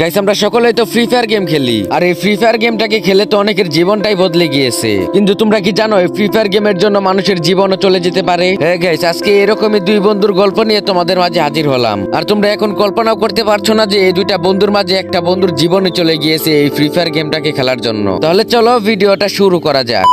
Guys আমরা সকলেই তো ফ্রি ফায়ার গেম খেলি। আর এই ফ্রি ফায়ার গেমটাকে খেলে তো অনেকের জীবনটাই বদলে গিয়েছে। কিন্তু তোমরা কি জানো, এই ফ্রি ফায়ার গেমের জন্য মানুষের জীবনও চলে যেতে পারে? হ্যাঁ গাইস আজকে এরকমই দুই বন্ধুর গল্প নিয়ে তোমাদের মাঝে হাজির হলাম। আর তোমরা এখন কল্পনাও করতে পারছ না যে, এই দুইটা বন্ধুর মাঝে একটা বন্ধুর জীবনে চলে গিয়েছে এই ফ্রি ফায়ার গেমটাকে খেলার জন্য। তাহলে চলো, ভিডিওটা শুরু করা যাক।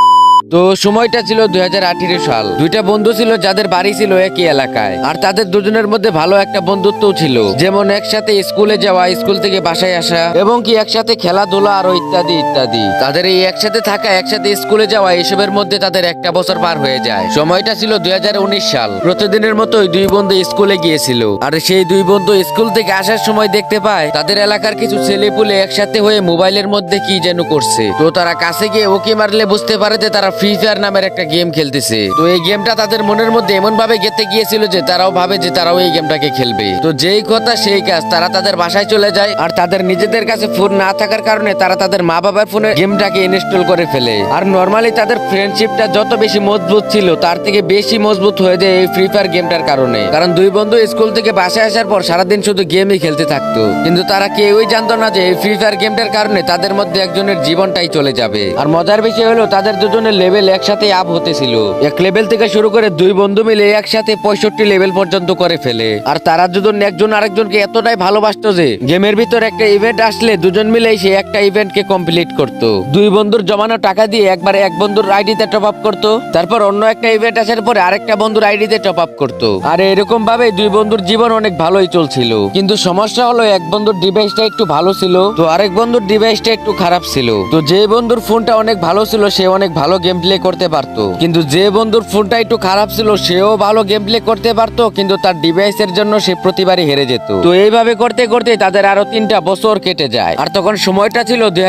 তো সময়টা ছিল দুই হাজার আঠেরো সাল। দুইটা বন্ধু ছিল যাদের বাড়ি ছিল একই এলাকায়। আর তাদের দুজনের মধ্যে ভালো একটা বন্ধুত্ব ছিল। যেমন একসাথে স্কুলে যাওয়া, স্কুল থেকে বাসায় আসা, এবং কি একসাথে খেলাধুলা আরও ইত্যাদি ইত্যাদি। তাদের এই একসাথে থাকা, একসাথে স্কুলে যাওয়া, এসবের মধ্যে তাদের একটা বছর পার হয়ে যায়। সময়টা ছিল দুই হাজার উনিশ সাল। প্রতিদিনের মতোই দুই বন্ধু স্কুলে গিয়েছিল। আর সেই দুই বন্ধু স্কুল থেকে আসার সময় দেখতে পায়, তাদের এলাকার কিছু ছেলেপুলে একসাথে হয়ে মোবাইলের মধ্যে কি যেন করছে। তো তারা কাছে গিয়ে ওকে মারলে বুঝতে পারে যে তারা ফ্রি ফায়ার নামের একটা গেম খেলতেছে। তো এই গেমটা তাদের মনের মধ্যে এমন ভাবে গেতে গিয়েছিল যে তারাও ভাবে যে তারাও এই গেমটাকে খেলবে। তো যেই কথা সেই কাজ, তারা তাদের বাসায় চলে যায় আর তাদের নিজেদের কাছে ফোন না থাকার কারণে তারা তাদের মা বাবার ফোনে গেমটাকে ইনস্টল করে ফেলে। আর নর্মালি তাদের ফ্রেন্ডশিপটা যত বেশি মজবুত ছিল, তার থেকে বেশি মজবুত হয়ে যায় এই ফ্রি ফায়ার গেমটার কারণে। কারণ দুই বন্ধু স্কুল থেকে বাসায় আসার পর সারাদিন শুধু গেমই খেলতে থাকতো। কিন্তু তারা কেউই জানতো না যে এই ফ্রি ফায়ার গেমটার কারণে তাদের মধ্যে একজনের জীবনটাই চলে যাবে। আর মজার বিষয় হলো, তাদের দুজনের লেভেল একসাথে আপ হতেছিল। এক লেভেল থেকে শুরু করে দুই বন্ধু মিলে একসাথে পঁয়ষট্টি লেভেল পর্যন্ত করে ফেলে। আর তারা দুজন একজন আরেকজনকে এতটাই ভালোবাসতো যে গেমের ভিতর একটা ইভেন্ট আসলে দুজন মিলেই সে একটা ইভেন্টকে কমপ্লিট করত। দুই বন্ধুর জমানো টাকা দিয়ে একবার এক বন্ধুর আইডিতে টপ আপ করতো, তারপর অন্য একটা ইভেন্ট আসার পরে আরেকটা বন্ধুর আইডিতে টপ আপ করতো। আর এরকম ভাবে দুই বন্ধুর জীবন অনেক ভালোই চলছিল। কিন্তু সমস্যা হলো এক বন্ধুর ডিভাইসটা একটু ভালো ছিল, তো আরেক বন্ধুর ডিভাইসটা একটু খারাপ ছিল। তো যে বন্ধুর ফোনটা অনেক ভালো ছিল, সে অনেক ভালো গেম প্লে করতে পারতো। কিন্তু যে বন্ধুর ফোনটা একটু খারাপ ছিল, সেও ভালো গেম প্লে করতে পারতো, কিন্তু তার ডিভাইসের জন্য সে প্রতিবারই হেরে যেত। তো এইভাবে করতে করতে তাদের আরও তিনটা বছর কেটে যায়। আর তখন সময়টা ছিল দুই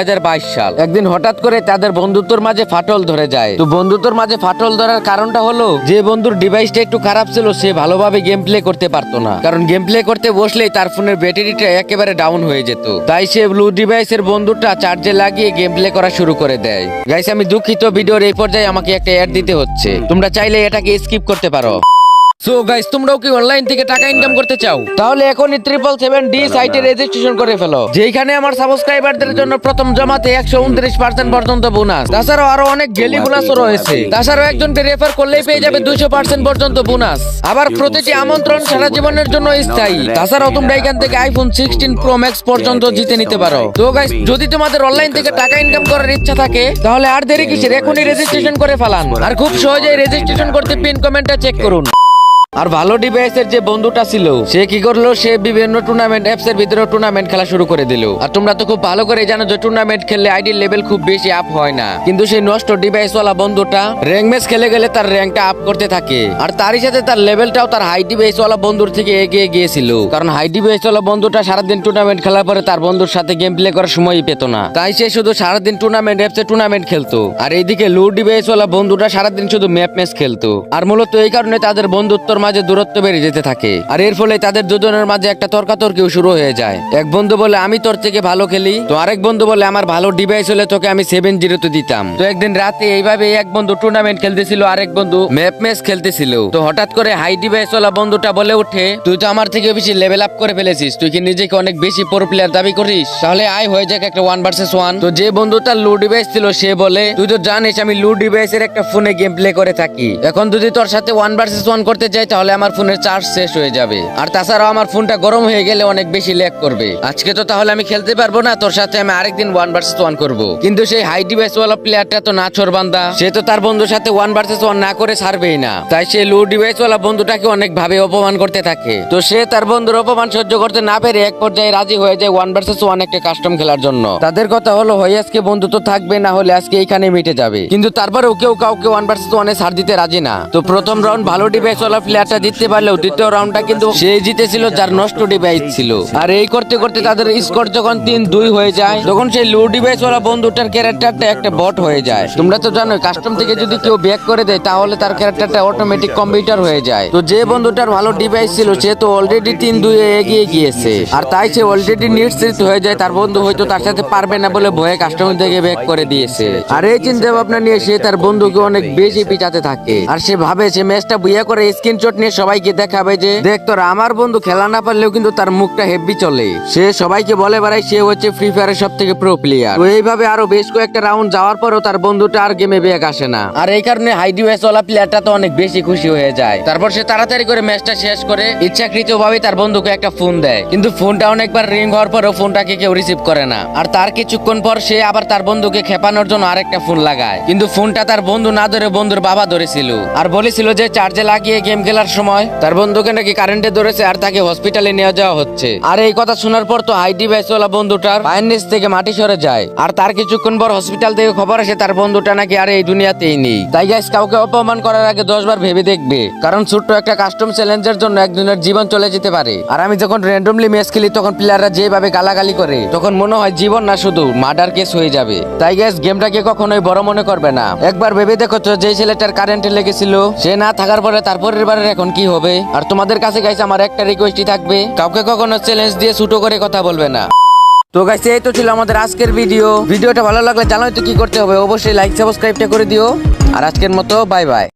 সাল। একদিন হঠাৎ করে তাদের বন্ধুত্বর মাঝে ফাটল ধরে যায়। তো বন্ধুত্বর মাঝে ফাটল ধরার কারণটা হলো, যে বন্ধুর ডিভাইসটা একটু খারাপ ছিল, সে ভালোভাবে গেম প্লে করতে পারতো না। কারণ গেম প্লে করতে বসলেই তার ফোনের ব্যাটারিটা একেবারে ডাউন হয়ে যেত। তাই সে ব্লু ডিভাইসের বন্ধুটা চার্জে লাগিয়ে গেম প্লে করা শুরু করে দেয়। গাইস, আমি দুঃখিত, ভিডিওর এই পর্যায়ে আমাকে একটা অ্যাড দিতে হচ্ছে। তোমরা চাইলে এটাকে স্কিপ করতে পারো। সো গাইস তোমরাও কি অনলাইন থেকে টাকা ইনকাম করতে চাও? তাহলে এখনই ট্রিপল সেভেন ডি সাইটে রেজিস্ট্রেশন করে ফেলো। যেখানে আমার সাবস্ক্রাইবারদের জন্য প্রথম জমাতে একশো উনত্রিশ পার্সেন্ট পর্যন্ত বোনাস তাছাড়াও আরও অনেক গেলি বোনাসও রয়েছে। তাছাড়াও একজনকে রেফার করলেই পেয়ে যাবে দুইশো পার্সেন্ট পর্যন্ত বোনাস আবার প্রতিটি আমন্ত্রণ সারা জীবনের জন্য স্থায়ী। তাছাড়াও তোমরা এখান থেকে আইফোন সিক্সটিন প্রো ম্যাক্স পর্যন্ত জিতে নিতে পারো। তো গাইস যদি তোমাদের অনলাইন থেকে টাকা ইনকাম করার ইচ্ছা থাকে তাহলে আর দেরি কিসের? এখনই রেজিস্ট্রেশন করে ফেলান। আর খুব সহজেই রেজিস্ট্রেশন করতে পিন কমেন্টটা চেক করুন। আর ভালো ডিভাইসের যে বন্ধুটা ছিল, সে কি করল? সে বিভিন্ন টুর্নামেন্ট অ্যাপস এর ভিতরে টুর্নামেন্ট খেলা শুরু করে দিল। আর তোমরা তো খুব ভালো করে জানো যে টুর্নামেন্ট খেললে আইডির লেভেল খুব বেশি আপ হয় না। কিন্তু সেই নষ্ট ডিভাইস ওয়ালা বন্ধুটা র্যাঙ্ক ম্যাচ খেলে গেলে তার র্যাঙ্কটা আপ করতে থাকে। আর তারই সাথে তার লেভেলটাও তার হাই ডিভাইস ওয়ালা বন্ধুর থেকে এগিয়ে গিয়েছিল। কারণ হাই ডিভাইস ওয়ালা বন্ধুটা সারাদিন টুর্নামেন্ট খেলার পরে তার বন্ধুর সাথে গেম প্লে করার সময়ই পেত না। তাই সে শুধু সারাদিন টুর্নামেন্ট অ্যাপসে টুর্নামেন্ট খেলতো। আর এইদিকে লো ডিভাইস ওয়ালা বন্ধুটা সারাদিন শুধু ম্যাপ ম্যাচ খেলতো। আর মূলত এই কারণে তাদের বন্ধুত্বর মাঝে দূরত্ব বেড়ে যেতে থাকে। আর এর ফলে তাদের দুজনের মাঝে একটা তর্কাতর্কিও শুরু হয়ে যায়। এক বন্ধু বলে, আমি তোর থেকে ভালো খেলি। তো আরেক বন্ধু বলে, আমার ভালো ডিভাইস হলে তোকে আমি সেভেন জিরোতে দিতাম। তো একদিন রাতে এইভাবে এক বন্ধু টুর্নামেন্ট খেলতেছিল, আরেক বন্ধু ম্যাপ ম্যাচ খেলতেছিল। তো হঠাৎ করে হাই ডিভাইস ওলা বন্ধুটা বলে উঠে তুই তো আমার থেকে বেশি লেভেল আপ করে ফেলেছিস। তুই কি নিজেকে অনেক বেশি প্রো প্লেয়ার দাবি করিস? তাহলে আয়, হয়ে যাক একটা ওয়ান ভার্সেস ওয়ান তো যে বন্ধুটা লো ডিভাইস ছিল, সে বলে, তুই তো জানিস, আমি লো ডিভাইসের একটা ফোনে গেম প্লে করে থাকি। এখন যদি তোর সাথে ওয়ান ভার্সেস ওয়ান করতে চাই তাহলে আমার ফোনের চার্জ শেষ হয়ে যাবে। আর তাছাড়াও আমার ফোনটা গরম হয়ে গেলে অনেক বেশি ল্যাগ করবে। আজকে তো তাহলে আমি খেলতে পারব না, তোর সাথে আমি আরেকদিন ওয়ান ভার্সেস ওয়ান করব। কিন্তু সেই হাই ডিভাইস ওয়ালা প্লেয়ারটা তো না বান্দা। সে তো তার বন্ধুর সাথে ওয়ান ভার্সেস ওয়ান না করে ছাড়বেই না। তাই সে লো ডিভাইস ওয়ালা বন্ধুটাকে অনেক ভাবে অপমান করতে থাকে। তো সে তার বন্ধুর অপমান সহ্য করতে না পেরে এক পর্যায়ে রাজি হয়ে যায় ওয়ান ভার্সেস ওয়ান একটা কাস্টম খেলার জন্য। তাদের কথা হলো হয় আজকে বন্ধু তো থাকবে, না হলে আজকে এখানে মিটে যাবে। কিন্তু তারপরেও কেউ কাউকে ওয়ান ভার্সেস ওয়ানে ছাড় দিতে রাজি না। তো প্রথম রাউন্ড ভালো ডিভাইস ওয়ালা প্লেয়ারটা জিততে পারলেও দ্বিতীয় রাউন্ডটা কিন্তু সে জিতেছিল, যার নষ্ট ডিভাইস ছিল। আর এই করতে করতে তাদের স্কোর যখন তিন দুই হয়ে যায়, তখন সেই লো ডিভাইস ওয়ালা বন্ধুটার ক্যারেক্টারটা একটা বট হয়ে যায়। তোমরা তো জানো কাস্টম থেকে যদি কেউ ব্যাক করে দেয়, তাহলে তার ক্যারেক্টারটা অটোমেটিক কম্পিউটার হয়ে যায়। তো যে বন্ধুটার ভালো ডিভাইস ছিল, সে তো অলরেডি তিন দুই এগিয়ে গিয়েছে। আর তাই সে অলরেডি নিশ্চিত হয়ে যায়, তার বন্ধু হয়তো তার সাথে পারবে না বলে ভয়ে কাস্টম থেকে ব্যাক করে দিয়েছে। আর এই চিন্তা ভাবনা নিয়ে সে তার বন্ধুকে অনেক বেশি পিছাতে থাকে। আর সে ভাবে, সে ম্যাচটা বুয়া করে স্ক্রিন স্ক্রিনশট নিয়ে সবাইকে দেখাবে যে, দেখ তোরা, আমার বন্ধু খেলা না পারলেও কিন্তু তার মুখটা হেভি চলে। সে সবাইকে বলে বেড়ায় সে হচ্ছে ফ্রি ফায়ারের সব থেকে প্রো প্লেয়ার তো এইভাবে আরও বেশ কয়েকটা রাউন্ড যাওয়ার পরেও তার বন্ধুটা আর গেমে ব্যাক আসে না। আর এই কারণে হাইডি ওয়ালা প্লেয়ারটা তো অনেক বেশি খুশি হয়ে যায়। তারপর সে তাড়াতাড়ি করে ম্যাচটা শেষ করে ইচ্ছাকৃত ভাবে তার বন্ধুকে একটা ফোন দেয়। কিন্তু ফোনটা অনেকবার রিং হওয়ার পরেও ফোনটাকে কেউ রিসিভ করে না। আর তার কিছুক্ষণ পর সে আবার তার বন্ধুকে খেপানোর জন্য আরেকটা ফোন লাগায়। কিন্তু ফোনটা তার বন্ধু না ধরে বন্ধুর বাবা ধরেছিল। আর বলেছিল যে চার্জে লাগিয়ে গেম খেলার সময় তার বন্ধুকে নাকি কারেন্টে ধরেছে আর তাকে হসপিটালে নিয়ে যাওয়া হচ্ছে। আর এই কথা শোনার পর তো হাইডি ব্যাসওয়ালা বন্ধুটার পায়ের নিচ থেকে মাটি সরে যায়। আর তার কিছুক্ষণ পর হসপিটাল থেকে খবর আসে তার বন্ধুটা নাকি আর এই দুনিয়াতেই নেই। তাই গাইস কাউকে অপমান করার আগে দশ বার ভেবে দেখবে। কারণ ছোট্ট একটা কাস্টম চ্যালেঞ্জের জন্য একজনের জীবন চলে যেতে পারে। আর আমি যখন র্যান্ডমলি ম্যাচ খেলি, তখন প্লেয়াররা যেভাবে গালাগালি করে, তখন মনে হয় জীবন না শুধু মার্ডার কেস হয়ে যাবে। তাই গ্যাস গেমটাকে কখনোই বড় মনে করবে না। একবার ভেবে দেখো তো যে ছেলেটার কারেন্টে লেগেছিল, সে না থাকার পরে তার পরিবারের এখন কি হবে? আর তোমাদের কাছে গাইছে আমার একটা রিকোয়েস্টই থাকবে। কাউকে কখনো চ্যালেঞ্জ দিয়ে ছুটো করে কথা বলবে না। তো গাইছে এই তো ছিল আমাদের আজকের ভিডিও ভিডিওটা ভালো লাগলে জানোই তো কি করতে হবে? অবশ্যই লাইক সাবস্ক্রাইবটা করে দিও। আর আজকের মতো বাই বাই